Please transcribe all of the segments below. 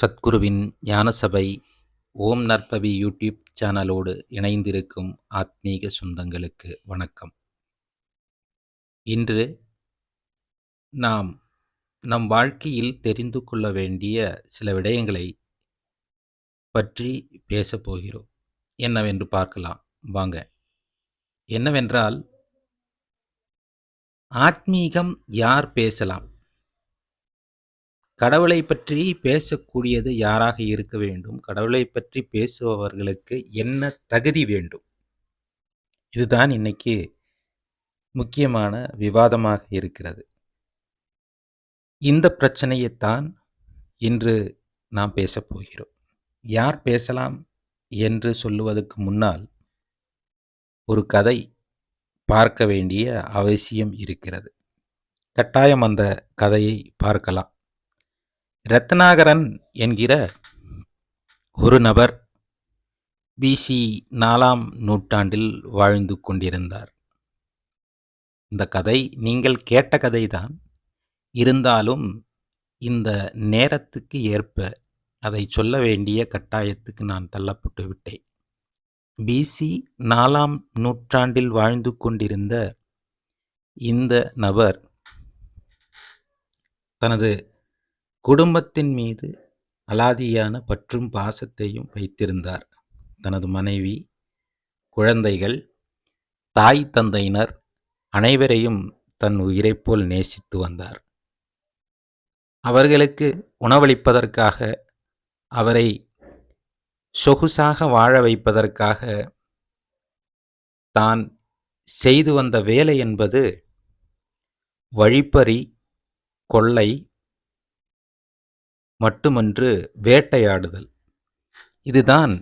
சத்குருவின் ஞானசபை ஓம் நற்பவி YouTube சேனலோடு இணைந்திருக்கும் ஆத்மீக சொந்தங்களுக்கு வணக்கம். இன்று நாம் நம் வாழ்க்கையில் தெரிந்து கொள்ள வேண்டிய சில விடயங்களை பற்றி பேசப் போகிறோம். என்னவென்று பார்க்கலாம். வாங்க. என்னவென்றால் ஆத்மீகம் யார் பேசலாம்? கடவுளை பற்றி பேசக்கூடியது யாராக இருக்க வேண்டும்? கடவுளை பற்றி பேசுபவர்களுக்கு என்ன தகுதி வேண்டும்? இதுதான் இன்னைக்கு முக்கியமான விவாதமாக இருக்கிறது. இந்த பிரச்சனையைத்தான் இன்று நாம் பேசப் போகிறோம். யார் பேசலாம் என்று சொல்லுவதற்கு முன்னால் ஒரு கதை பார்க்க வேண்டிய அவசியம் இருக்கிறது. கட்டாயம் அந்த கதையை பார்க்கலாம். ரத்னாகரன் என்கிற ஒரு நபர் பிசி நாலாம் நூற்றாண்டில் வாழ்ந்து கொண்டிருந்தார். இந்த கதை நீங்கள் கேட்ட கதைதான். இருந்தாலும் இந்த நேரத்துக்கு ஏற்ப அதை சொல்ல வேண்டிய கட்டாயத்துக்கு நான் தள்ளப்பட்டு விட்டேன். பிசி நாலாம் நூற்றாண்டில் வாழ்ந்து கொண்டிருந்த இந்த நபர் தனது குடும்பத்தின் மீது அலாதியான பற்றும் பாசத்தையும் வைத்திருந்தார். தனது மனைவி குழந்தைகள் தாய் தந்தையினர் அனைவரையும் தன் உயிரைப் போல் நேசித்து வந்தார். அவர்களுக்கு உணவளிப்பதற்காக அவரை சொகுசாக வாழ வைப்பதற்காக தான் செய்து வந்த வேலை என்பது வழிப்பறி கொள்ளை மட்டுமன்று வேட்டையாடுதல். இதுதான்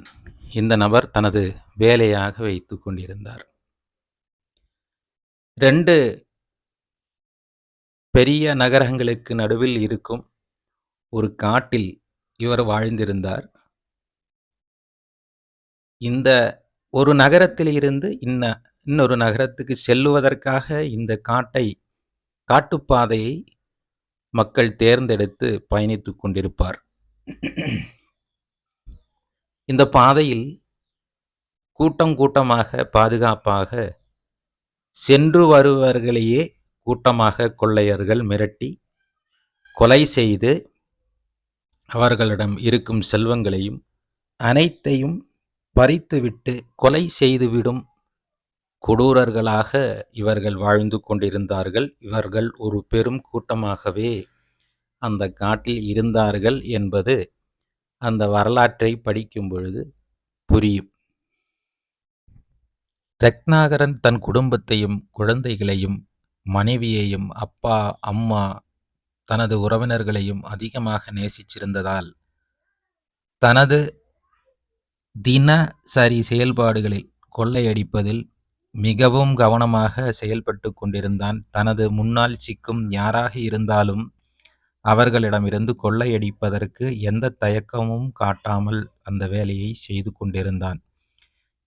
இந்த நபர் தனது வேலையாக வைத்து கொண்டிருந்தார். ரெண்டு பெரிய நகரங்களுக்கு நடுவில் இருக்கும் ஒரு காட்டில் இவர் வாழ்ந்திருந்தார். இந்த ஒரு நகரத்தில் இருந்து இன்ன இன்னொரு நகரத்துக்கு செல்லுவதற்காக இந்த காட்டை காட்டுப்பாதையை மக்கள் தேர்ந்தெடுத்து பயணித்து கொண்டிருப்பார். இந்த பாதையில் கூட்டம் கூட்டமாக பாதுகாப்பாக சென்று வருவர்களையே கூட்டமாக கொள்ளையர்கள் மிரட்டி கொலை செய்து அவர்களிடம் இருக்கும் செல்வங்களையும் அனைத்தையும் பறித்துவிட்டு கொலை செய்துவிடும் கொடூரர்களாக இவர்கள் வாழ்ந்து கொண்டிருந்தார்கள். இவர்கள் ஒரு பெரும் கூட்டமாகவே அந்த காட்டில் இருந்தார்கள் என்பது அந்த வரலாற்றை படிக்கும் பொழுது புரியும். ரத்னாகரன் தன் குடும்பத்தையும் குழந்தைகளையும் மனைவியையும் அப்பா அம்மா தனது உறவினர்களையும் அதிகமாக நேசிச்சிருந்ததால் தனது தினசரி செயல்பாடுகளில் கொள்ளையடிப்பதில் மிகவும் கவனமாக செயல்பட்டு கொண்டிருந்தான். தனது முன்னால் சிக்கும் யாராக இருந்தாலும் அவர்களிடமிருந்து கொள்ளையடிப்பதற்கு எந்த தயக்கமும் காட்டாமல் அந்த வேலையை செய்து கொண்டிருந்தான்.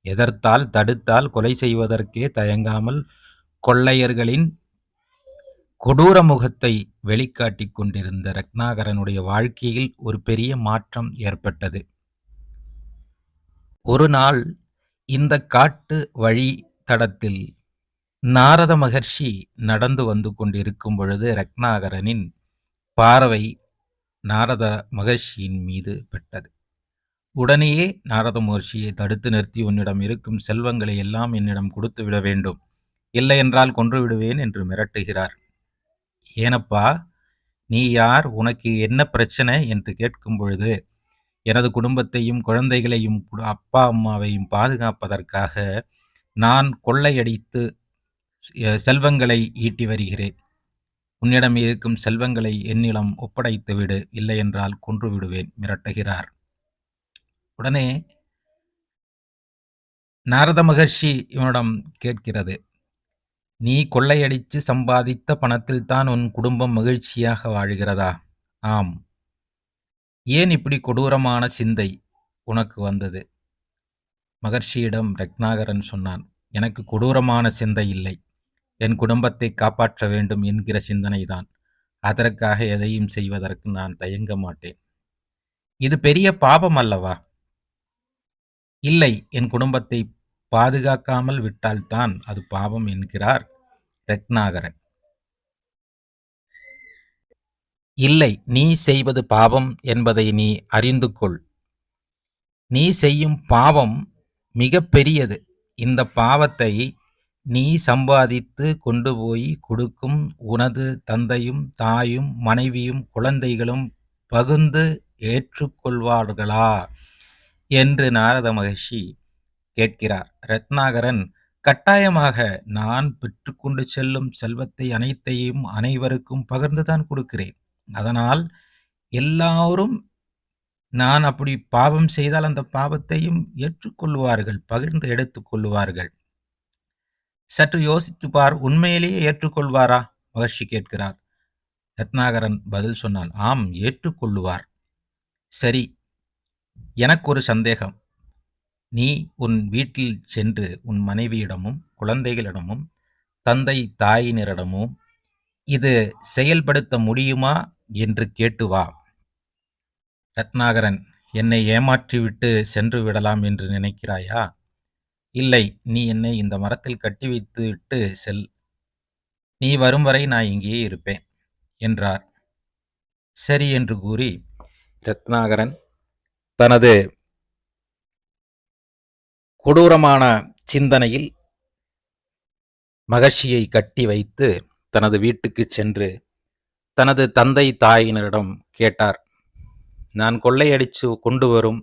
எதர்த்தால் தடுத்தால் கொலை செய்வதற்கே தயங்காமல் கொள்ளையர்களின் கொடூர முகத்தை வெளிக்காட்டி கொண்டிருந்த ரத்னாகரனுடைய வாழ்க்கையில் ஒரு பெரிய மாற்றம் ஏற்பட்டது. ஒரு நாள் இந்த காட்டு வழி தடத்தில் நாரத மகர்ஷி நடந்து வந்து கொண்டிருக்கும் பொழுது ரத்னாகரனின் பார்வை நாரத மகர்ஷியின் மீது பட்டது. உடனேயே நாரத மகர்ஷியை தடுத்து நிறுத்தி உன்னிடம் இருக்கும் செல்வங்களை எல்லாம் என்னிடம் கொடுத்து விட வேண்டும். இல்லை என்றால் கொன்று விடுவேன் என்று மிரட்டுகிறார். ஏனப்பா நீ யார்? உனக்கு என்ன பிரச்சனை? என்று கேட்கும் பொழுது எனது குடும்பத்தையும் குழந்தைகளையும் அப்பா அம்மாவையும் பாதுகாப்பதற்காக நான் கொள்ளையடித்து செல்வங்களை ஈட்டி வருகிறேன். உன்னிடம் இருக்கும் செல்வங்களை என்னிடம் ஒப்படைத்து விடு இல்லையென்றால் கொன்று விடுவேன் மிரட்டுகிறார். உடனே நாரத மகர்ஷி இவனிடம் கேட்கிறது நீ கொள்ளையடித்து சம்பாதித்த பணத்தில் தான் உன் குடும்பம் மகிழ்ச்சியாக வாழ்கிறதா? ஆம். ஏன் இப்படி கொடூரமான சிந்தை உனக்கு வந்தது? மகர்ஷியிடம் ரத்னாகரன் சொன்னான் எனக்கு கொடூரமான சிந்தை இல்லை. என் குடும்பத்தை காப்பாற்ற வேண்டும் என்கிற சிந்தனைதான். அதற்காக எதையும் செய்வதற்கு நான் தயங்க மாட்டேன். இது பெரிய பாபம் அல்லவா? இல்லை என் குடும்பத்தை பாதுகாக்காமல் விட்டால்தான் அது பாவம் என்கிறார் ரத்னாகரன். இல்லை நீ செய்வது பாவம் என்பதை நீ அறிந்து கொள். நீ செய்யும் பாவம் மிக பெரியது. இந்த பாவத்தை நீ சம்பாதித்து கொண்டு போய் கொடுக்கும் உனது தந்தையும் தாயும் மனைவியும் குழந்தைகளும் பகுந்து ஏற்றுக்கொள்வார்களா? என்று நாரத மகிழ்ச்சி கேட்கிறார். ரத்னாகரன் கட்டாயமாக நான் பெற்றுக்கொண்டு செல்லும் செல்வத்தை அனைத்தையும் அனைவருக்கும் பகிர்ந்துதான் கொடுக்கிறேன். அதனால் எல்லாரும் நான் அப்படி பாவம் செய்தால் அந்த பாவத்தையும் ஏற்றுக்கொள்வார்கள் பகிர்ந்து எடுத்துக்கொள்வார்கள் சற்று யோசித்து பார் உண்மையிலேயே ஏற்றுக்கொள்வாரா? மகர்ஷி கேட்கிறார். ரத்னாகரன் பதில் சொன்னான் ஆம் ஏற்றுக்கொள்ளுவார். சரி எனக்கு ஒரு சந்தேகம். நீ உன் வீட்டில் சென்று உன் மனைவியிடமும் குழந்தைகளிடமும் தந்தை தாயினரிடமும் இது செயல்படுத்த முடியுமா? என்று கேட்டு வா. ரத்னாகரன் என்னை ஏமாற்றிவிட்டு சென்று விடலாம் என்று நினைக்கிறாயா? இல்லை நீ என்னை இந்த மரத்தில் கட்டி வைத்து விட்டு செல். நீ வரும் வரை நான் இங்கேயே இருப்பேன் என்றார். சரி என்று கூறி ரத்னாகரன் தனது கொடூரமான சிந்தனையில் மகர்ஷியை கட்டி வைத்து தனது வீட்டுக்கு சென்று தனது தந்தை தாயினரிடம் கேட்டார். நான் கொள்ளையடிச்சு கொண்டு வரும்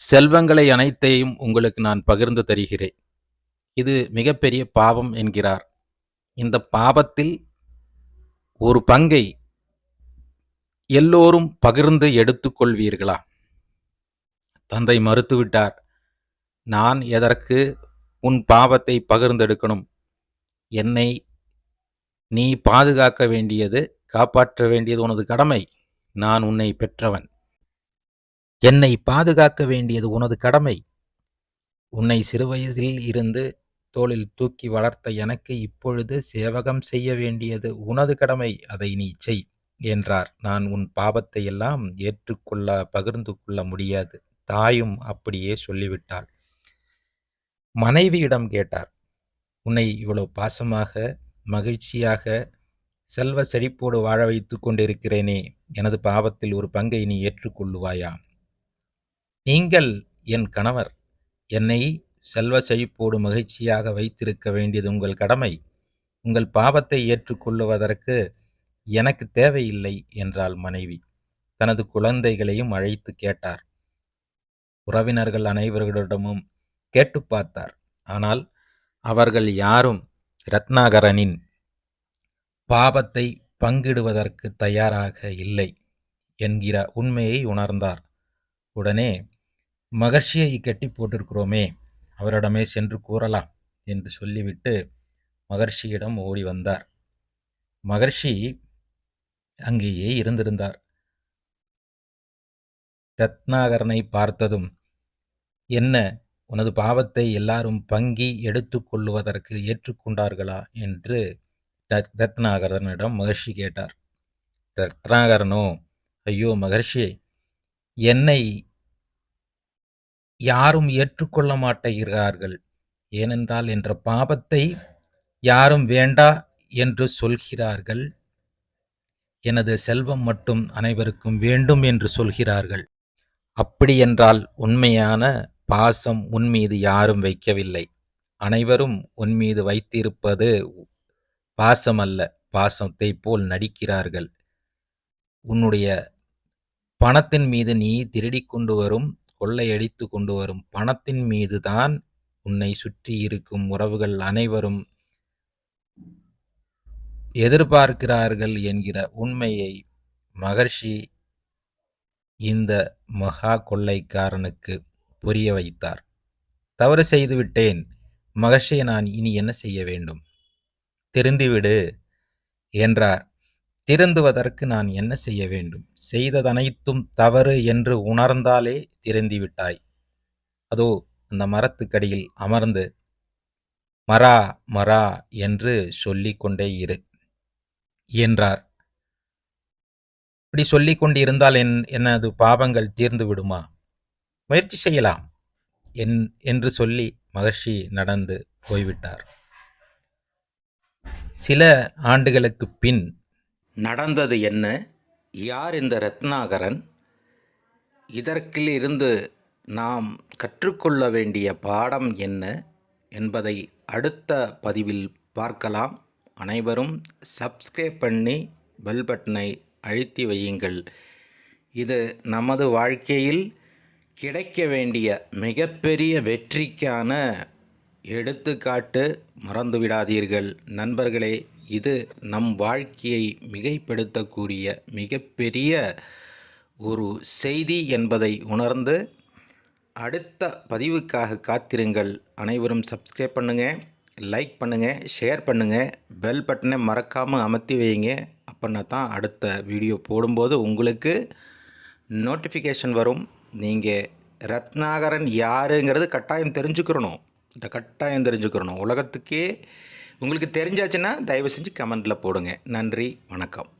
செல்வங்களை அனைத்தையும் உங்களுக்கு நான் பகிர்ந்து தருகிறேன். இது மிகப்பெரிய பாவம் என்கிறார். இந்த பாவத்தில் ஒரு பங்கை எல்லோரும் பகிர்ந்து எடுத்துக்கொள்வீர்களா தந்தை மறுத்துவிட்டார். நான் எதற்கு உன் பாவத்தை பகிர்ந்தெடுக்கணும்? என்னை நீ பாதுகாக்க வேண்டியது காப்பாற்ற வேண்டியது உனது கடமை. நான் உன்னை பெற்றவன். என்னை பாதுகாக்க வேண்டியது உனது கடமை. உன்னை சிறுவயதில் இருந்து தோளில் தூக்கி வளர்த்த எனக்கு இப்பொழுது சேவகம் செய்ய வேண்டியது உனது கடமை. அதை நீ செய் என்றார். நான் உன் பாவத்தை எல்லாம் ஏற்றுக்கொள்ள பகிர்ந்து கொள்ள முடியாது. தாயும் அப்படியே சொல்லிவிட்டாள். மனைவியிடம் கேட்டார். உன்னை இவ்வளவு பாசமாக மகிழ்ச்சியாக செல்வ செழிப்போடு வாழ வைத்து கொண்டிருக்கிறேனே எனது பாவத்தில் ஒரு பங்கை நீ ஏற்றுக்கொள்ளுவாயா? நீங்கள் என் கணவர் என்னை செல்வ செழிப்போடு மகிழ்ச்சியாக வைத்திருக்க வேண்டியது உங்கள் கடமை. உங்கள் பாவத்தை ஏற்றுக்கொள்ளுவதற்கு எனக்கு தேவையில்லை என்றாள் மனைவி. தனது குழந்தைகளையும் அழைத்து கேட்டார். உறவினர்கள் அனைவர்களிடமும் கேட்டு பார்த்தார். ஆனால் அவர்கள் யாரும் ரத்னாகரனின் பாபத்தை பங்கிடுவதற்கு தயாராக இல்லை என்கிற உண்மையை உணர்ந்தார். உடனே மகர்ஷியை கட்டி போட்டிருக்கிறோமே அவரிடமே சென்று கூறலாம் என்று சொல்லிவிட்டு மகர்ஷியிடம் ஓடி வந்தார். மகர்ஷி அங்கேயே இருந்திருந்தார். ரத்னாகரனை பார்த்ததும் என்ன உனது பாவத்தை எல்லாரும் பங்கி எடுத்துக்கொள்வதற்கு ஏற்றுக்கொண்டார்களா? என்று ரத்னாகரனிடம் மகர்ஷி கேட்டார். ரத்னாகரனோ ஐயோ மகர்ஷி என்னை யாரும் ஏற்றுக்கொள்ள மாட்டேகிறார்கள். ஏனென்றால் என்ற பாபத்தை யாரும் வேண்டா என்று சொல்கிறார்கள். எனது செல்வம் மட்டும் அனைவருக்கும் வேண்டும் என்று சொல்கிறார்கள். அப்படியென்றால் உண்மையான பாசம் உன் மீது யாரும் வைக்கவில்லை. அனைவரும் உன் மீது வைத்திருப்பது பாசம் அல்ல. பாசத்தை போல் நடிக்கிறார்கள். உன்னுடைய பணத்தின் மீது நீ திருடிக் கொண்டு வரும் கொள்ளையடித்து கொண்டு வரும் பணத்தின் மீதுதான் உன்னை சுற்றி இருக்கும் உறவுகள் அனைவரும் எதிர்பார்க்கிறார்கள் என்கிற உண்மையை மகர்ஷி இந்த மகா கொள்ளைக்காரனுக்கு புரிய வைத்தார். தவறு செய்துவிட்டேன் மகர்ஷியை நான் இனி என்ன செய்ய வேண்டும்? திருந்திவிடு என்றார். திருந்துவதற்கு நான் என்ன செய்ய வேண்டும்? செய்ததனைத்தும் தவறு என்று உணர்ந்தாலே திருந்திவிட்டாய். அதோ அந்த மரத்துக்கடியில் அமர்ந்து மரா மரா என்று சொல்லிக்கொண்டே இரு என்றார். இப்படி சொல்லிக் கொண்டிருந்தால் என் எனது பாவங்கள் தீர்ந்து விடுமா முயற்சி செய்யலாம் என் என்று சொல்லி மகர்ஷி நடந்து போய்விட்டார். சில ஆண்டுகளுக்கு பின் நடந்தது என்ன? யார் இந்த ரத்னாகரன்? இதற்கிலிருந்து நாம் கற்றுக்கொள்ள வேண்டிய பாடம் என்ன என்பதை அடுத்த பதிவில் பார்க்கலாம். அனைவரும் சப்ஸ்கிரைப் பண்ணி பெல் பட்டனை அழுத்தி வையுங்கள். இது நமது வாழ்க்கையில் கிடைக்க வேண்டிய மிகப்பெரிய வெற்றிக்கான எடுத்துக்காட்டு மறந்துவிடாதீர்கள் நண்பர்களே இது நம் வாழ்க்கையை மிகைப்படுத்தக்கூடிய மிகப்பெரிய ஒரு செய்தி என்பதை உணர்ந்து அடுத்த பதிவுக்காக காத்திருங்கள். அனைவரும் சப்ஸ்கிரைப் பண்ணுங்கள் லைக் பண்ணுங்கள் ஷேர் பண்ணுங்கள் பெல் பட்டனை மறக்காமல் அமர்த்தி வைங்க அப்படின்னா தான் அடுத்த வீடியோ போடும்போது உங்களுக்கு நோட்டிஃபிகேஷன் வரும். நீங்கள் ரத்னாகரன் யாருங்கிறது கட்டாயம் தெரிஞ்சுக்கிறணும் இந்த கட்டாயம் தெரிஞ்சுக்கிறணும் உலகத்துக்கே உங்களுக்கு தெரிஞ்சாச்சுன்னா தயவு செஞ்சு கமெண்டில் போடுங்க. நன்றி வணக்கம்.